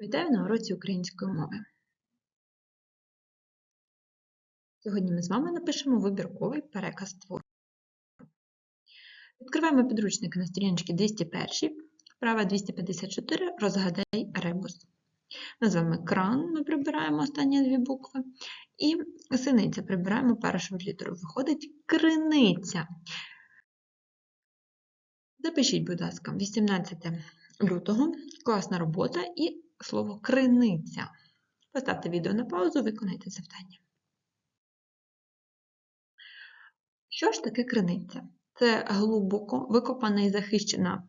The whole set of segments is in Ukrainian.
Вітаю на уроці української мови. Сьогодні ми з вами напишемо вибірковий переказ твору. Відкриваємо підручники на сторіночці 201, вправа 254, розгадай ребус. Назвемо кран, ми прибираємо останні дві букви. І синиця прибираємо першу літеру. Виходить криниця. Запишіть, будь ласка, 18 лютого, класна робота і слово криниця. Поставте відео на паузу, виконайте завдання. Що ж таке криниця? Це глибоко викопана і захищена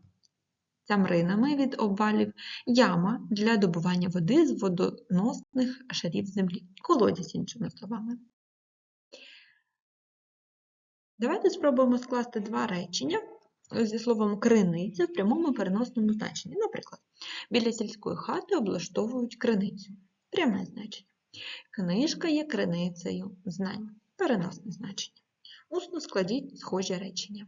цямринами від обвалів яма для добування води з водоносних шарів землі. Колодязь, іншими словами. Давайте спробуємо скласти два речення зі словом криниця в прямому переносному значенні. Наприклад, біля сільської хати облаштовують криницю. Пряме значення. Книжка є криницею знань. Переносне значення. Усно складіть схожі речення.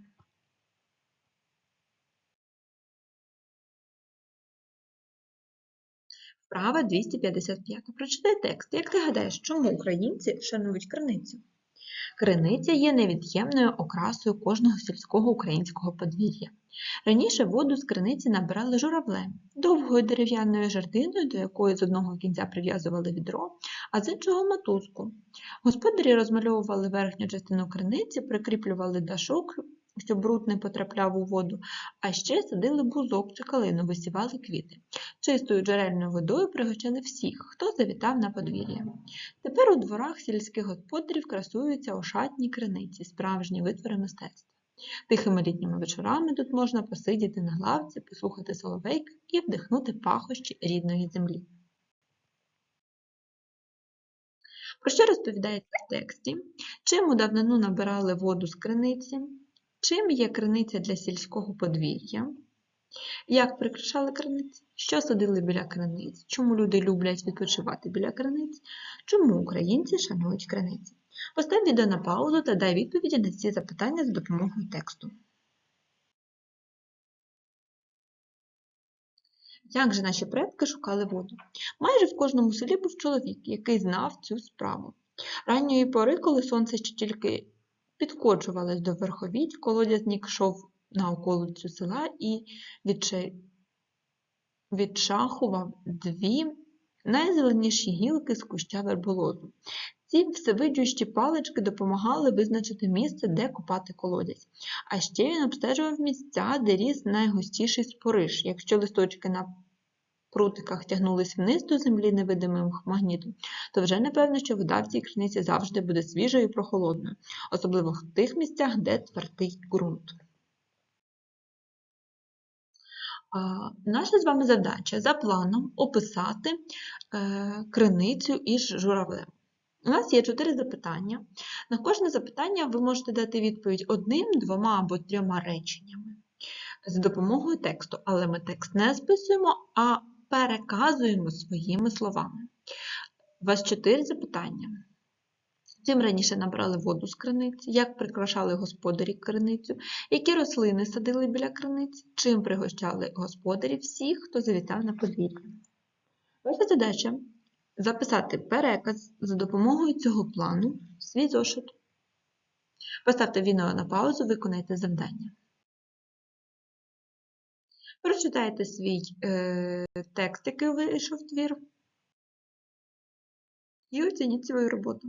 Вправа 255. Прочитай текст. Як ти гадаєш, чому українці шанують криницю? Криниця є невід'ємною окрасою кожного сільського українського подвір'я. Раніше воду з криниці набирали журавлем, довгою дерев'яною жердиною, до якої з одного кінця прив'язували відро, а з іншого мотузку. Господарі розмальовували верхню частину криниці, прикріплювали дашок, щоб бруд не потрапляв у воду, а ще садили бузок чи калину, висівали квіти. Чистою джерельною водою пригощали всіх, хто завітав на подвір'я. Тепер у дворах сільських господарів красуються ошатні криниці, справжні витвори мистецтва. Тихими літніми вечорами тут можна посидіти на лавці, послухати соловейк і вдихнути пахощі рідної землі. Про що розповідається в тексті? Чим у давнину набирали воду з криниці? Чим є криниця для сільського подвір'я? Як прикрашали криниці? Що садили біля криниць? Чому люди люблять відпочивати біля криниць? Чому українці шанують криниці? Постав відео на паузу та дай відповіді на ці запитання за допомогою тексту. Як же наші предки шукали воду? Майже в кожному селі був чоловік, який знав цю справу. Ранньої пори, коли сонце ще тільки підкочувалось до верховіть, колодязник йшов на околицю села і відшахував дві найзеленіші гілки з куща верболозу. Ці всевидющі палички допомагали визначити місце, де копати колодязь. А ще він обстежував місця, де ріс найгустіший спориш. Якщо листочки на прутиках тягнулись вниз до землі невидимим магнітом, то вже напевно, що вода в цій криниці завжди буде свіжою і прохолодною, особливо в тих місцях, де твердий ґрунт. Наша з вами задача за планом описати е, криницю із журавлем. У нас є чотири запитання. На кожне запитання ви можете дати відповідь одним, двома або трьома реченнями за допомогою тексту, але ми текст не списуємо, а переказуємо своїми словами. У вас чотири запитання. Чим раніше набрали воду з криниці, як прикрашали господарі криницю, які рослини садили біля криниці, чим пригощали господарі всіх, хто завітав на подвір'я. Ваша задача записати переказ за допомогою цього плану в свій зошит. Поставте відео на паузу, виконайте завдання. Прочитайте свій е, текст, який вийшов твір, і оцініть свою роботу.